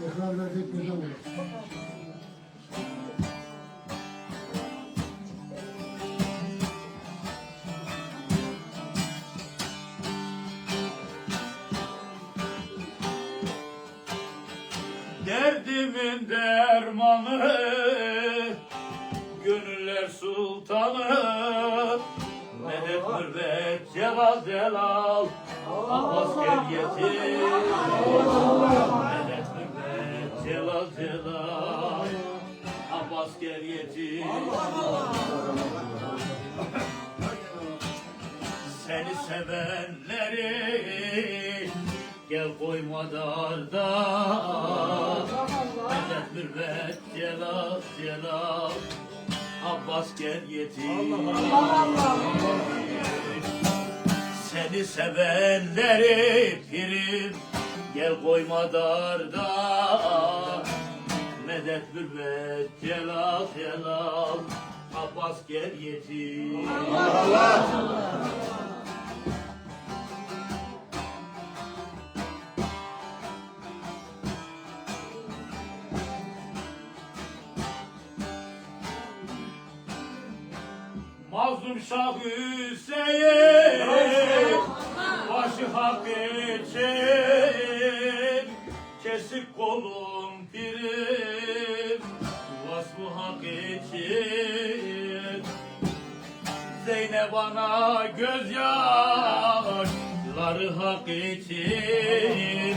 Tekrar verecek ne zaman? Mürvet celal celal. Abbas gel yetim Medet mürvet celal celal Abbas gel yetim Seni sevenleri Gel koyma darda. Medet mürvet celal celal Abbas gel yetim. Seni sevenleri pirim. Gel koyma darda. Medet mürvet celal celal. Abbas gel yetim Mazlum Şah Hüseyin Başı hak için Kesik kolum pirim Vasfı hak için Zeynep ana gözyaşları hak için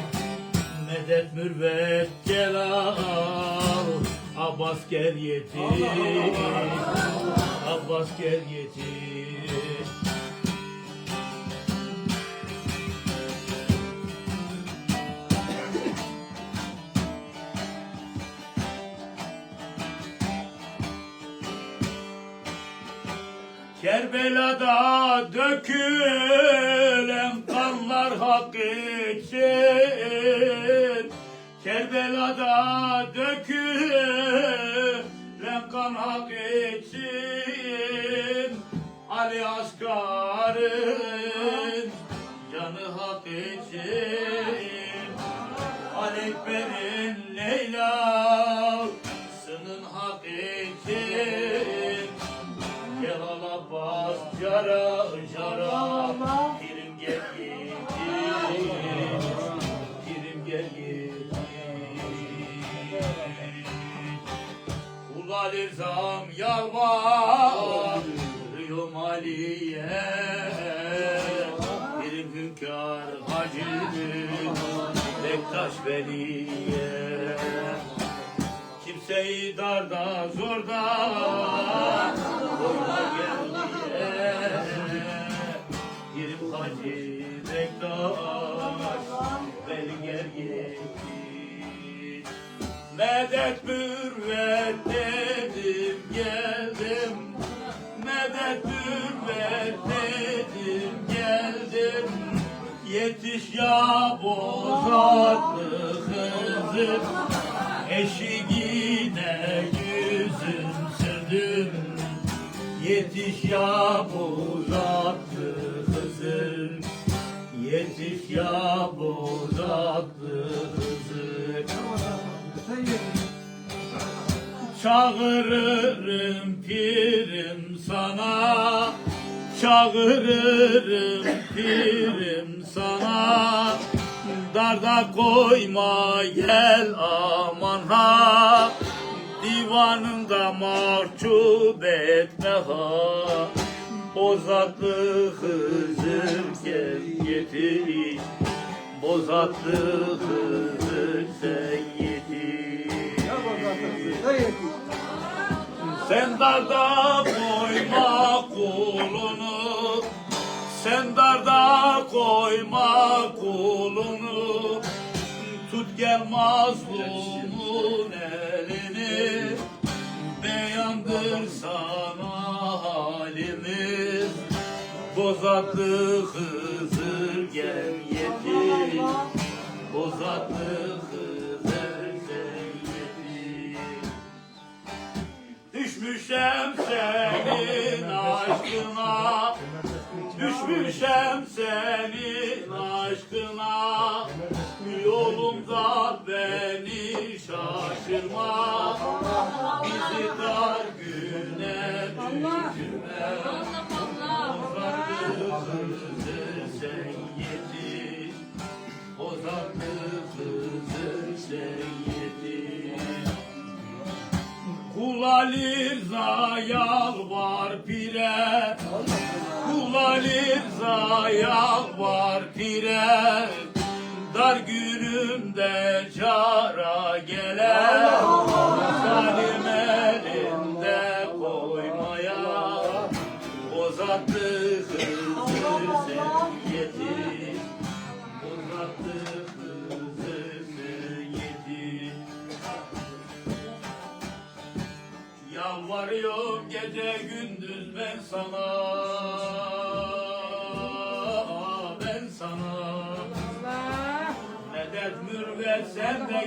Medet mürvet celal Abbas gel yetim. Abbas gel yetim. Kerbela'da dökülen kanlar hak için Kerbela'da dökülen kan hak için Ali Asgar'ın canı hak için Ali Ekber'in Leyla'sının hak için Celal Abbas cara cara Lirzam yalvarıyorum Ali'ye. Pirim hünkâr hacı Bektaş Veli'ye. Kimseyi darda zorda koyma geriye. Girim hacı Bektaş Veli gel yetim Medet mürvet Eşiğine yüzüm sürdüm Yetiş ya bozatlı kızım. Yetiş ya bozatlı kızım. Çağırırım pirim sana. Çağırırım pirim sana Darda koyma gel aman ha. Divanında mahcup etme ha. Bozatlı Hızır gel getir Bozatlı Hızır sen yetir sen darda koyma kulunu. Sen darda koyma kulunu gel mazlumun elini Beyandır sana halimiz. Bozatlı Hızır gel yetir Bozatlı Hızır gel yetir Düşmüşem senin aşkına Düşmüşem senin Bizi dar Dar günümde cara gelen Zalim elinde koymaya Uzattı kızı sen yetir Uzattı Yalvarıyorum gece gündüz ben sana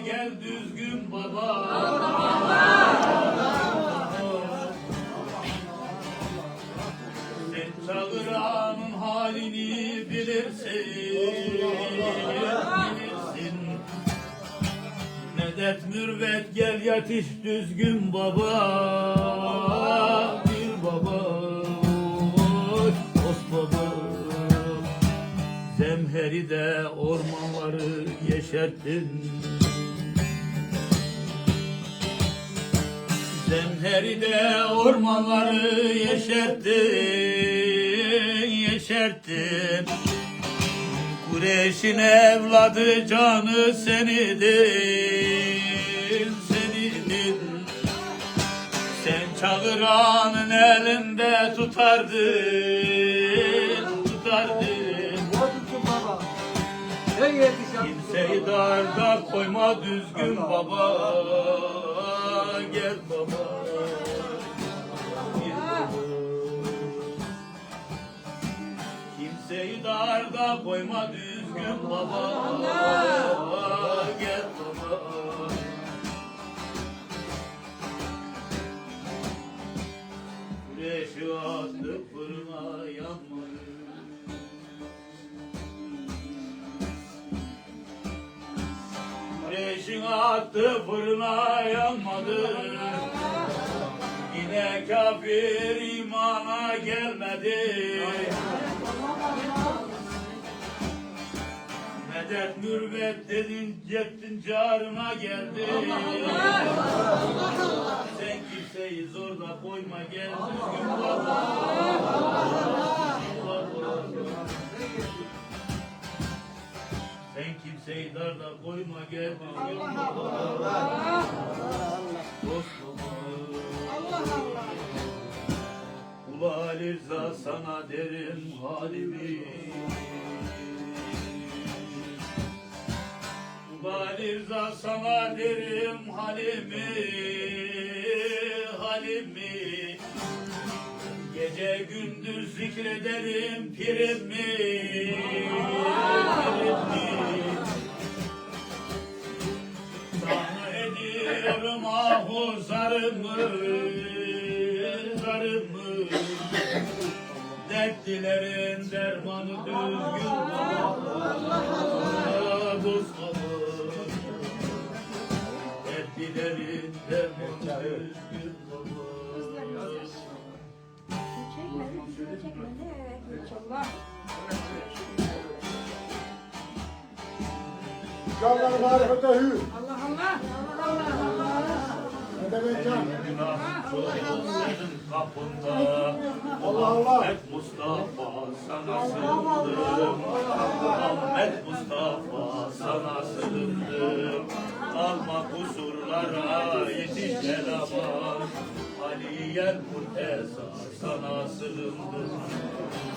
gel düzgün baba. Sen çağıranın halini bilirsin. Bilirsin Medet mürvet gel yetiş düzgün baba. Bir baba Dost baba. Zemheri de ormanları yeşerttin Zemheri de ormanları yeşerttin Yeşerttin Kureyş'in evladı canı senidir, senidir. Sen çağıranın elinde tutardın, tutardın. Kimseyi darda koyma düzgün baba, gel baba. Gel baba. Kimseyi darda koyma düzgün baba Gel Güneşin attı fırına yanmadı. Yine kafir imana gelmedi. Medet mürvet dedin cettin carına geldi. Sen kimseyi zorla koyma gel düzgün baba Sen kimseyi darda koyma gel düzgün baba Dost baba Ula Ali Rıza sana derim halimi. Ula Ali Rıza sana derim halimi Halimi. Gece gündüz zikrederim pirimi Pirimi ediyorum ahu zarımı Zarımı Dertlilerin dermanı düzgün baba Dost baba Dertlilerin dermanı düzgün Çekmedi, çekmedi. Evet, inşallah. Canlar marifete. Allah Allah. Allah Allah. Ne demek can? Günah kapında Allah Allah. Muhammed Mustafa sana sığındım Muhammed Mustafa sana sığındım Alma kusurlara yetiş eleman Aliyen Murteza sana sığındım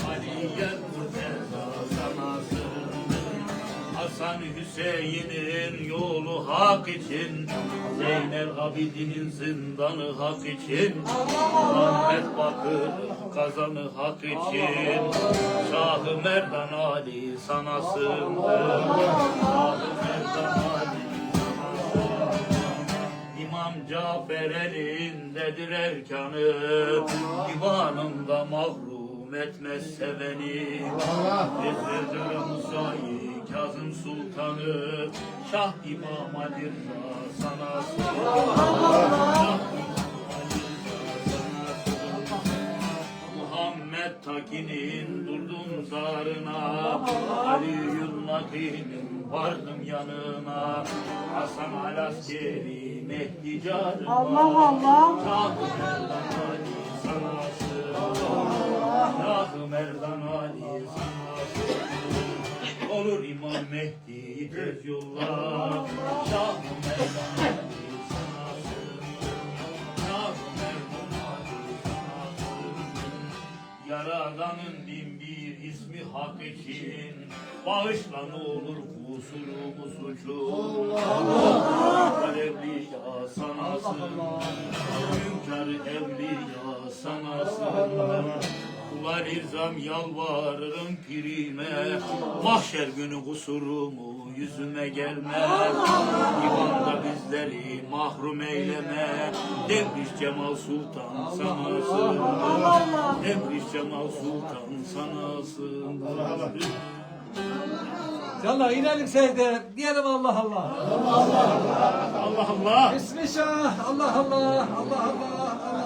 Aliyen Hasan Hüseyin'in yolu hak için Zeynel Abidin'in zindanı hak için Muhammed Bakır kazanı hak için Şah-ı Merdan Ali sana sığındım Şah-ı Merdan Ali İmam Cafer elindedir erkanı Divanında mahrum etmez seveni. Ezredir Musa'yı Kazım Sultanı Şah İmam Ali Rıza sana Muhammed Takin'in durdum zarına Ali Yılmak'ın vardım yanına. Hasan Alaskeri Mehdi canıma Allah Allah. Şah Merdan Ali sana sığınırım Şah Merdan Ali Olur İmam Mehdi tez yolla Şah Merdan Yaradanın bin bir ismi hak için Bağışla ne olur kusurumu suçu Hünkar evliya sana sığınırım Hünkar evliya sana sığınırım Kula irzam yalvarırım pirime Mahşer günü kusurumu yüzüme gelmez Divanda bizleri mahrum eyleme Devriş Cemal Sultan sana sığınırım Devriş Cemal Sultan sana sığınırım Yallah inelim secde. Diyelim Allah Allah. Allah Allah Bismillah. Allah Allah. Allah Allah. Allah Allah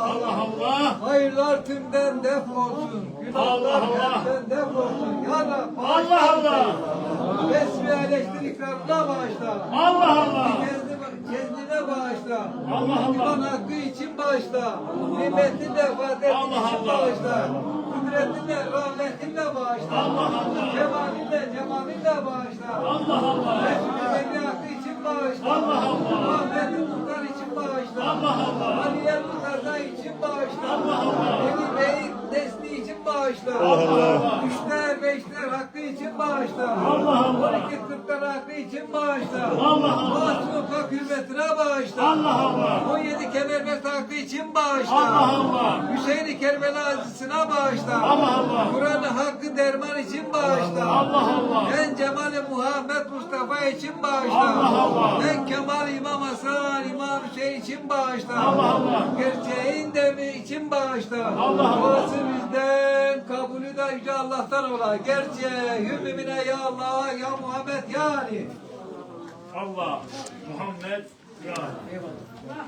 Allah. Allah Hayırlar tümden def olsun. Allah Allah. def olsun. Ya Rab. Allah Allah Besmi elektriklerine bağışla. Allah Allah Kendi- Kendine bağışla. Allah Allah. İman hakkı için bağışla. Nimetli de fadet Allah için bağışla. Kudretinle, rahmetinle bağışla. Allah Allah. Cemalinle, cemalinle bağışla. Allah Allah Resulü hakkı için bağışla. Allah Allah. Bağışla. Allah Allah. Üçler, beşler hakkı için bağışla. Allah Allah. On iki kırklar hakkı için bağışla. Allah Allah. Fuat Sokak hürmetine bağışla. Allah Allah. 17 Kemermet hakkı için bağışla. Allah Allah. Hüseyin-i Kerbela Azizine bağışla. Allah Allah. Kur'an-ı Hakkı derman için bağışla. Allah Allah. Ben Cemal-i Muhammed Mustafa için bağışla. Allah Allah. Ben Kemal İmam Hasan İmam Hüseyin için bağışla. Allah Allah. Gerçeğin devri için bağışla. Allah Allah. Duası bizden, kabulü de Yüce Allah'tan ola. Gerçeği hürmümine ya Allah, ya Muhammed yani. Allah Muhammed ya Eyvallah.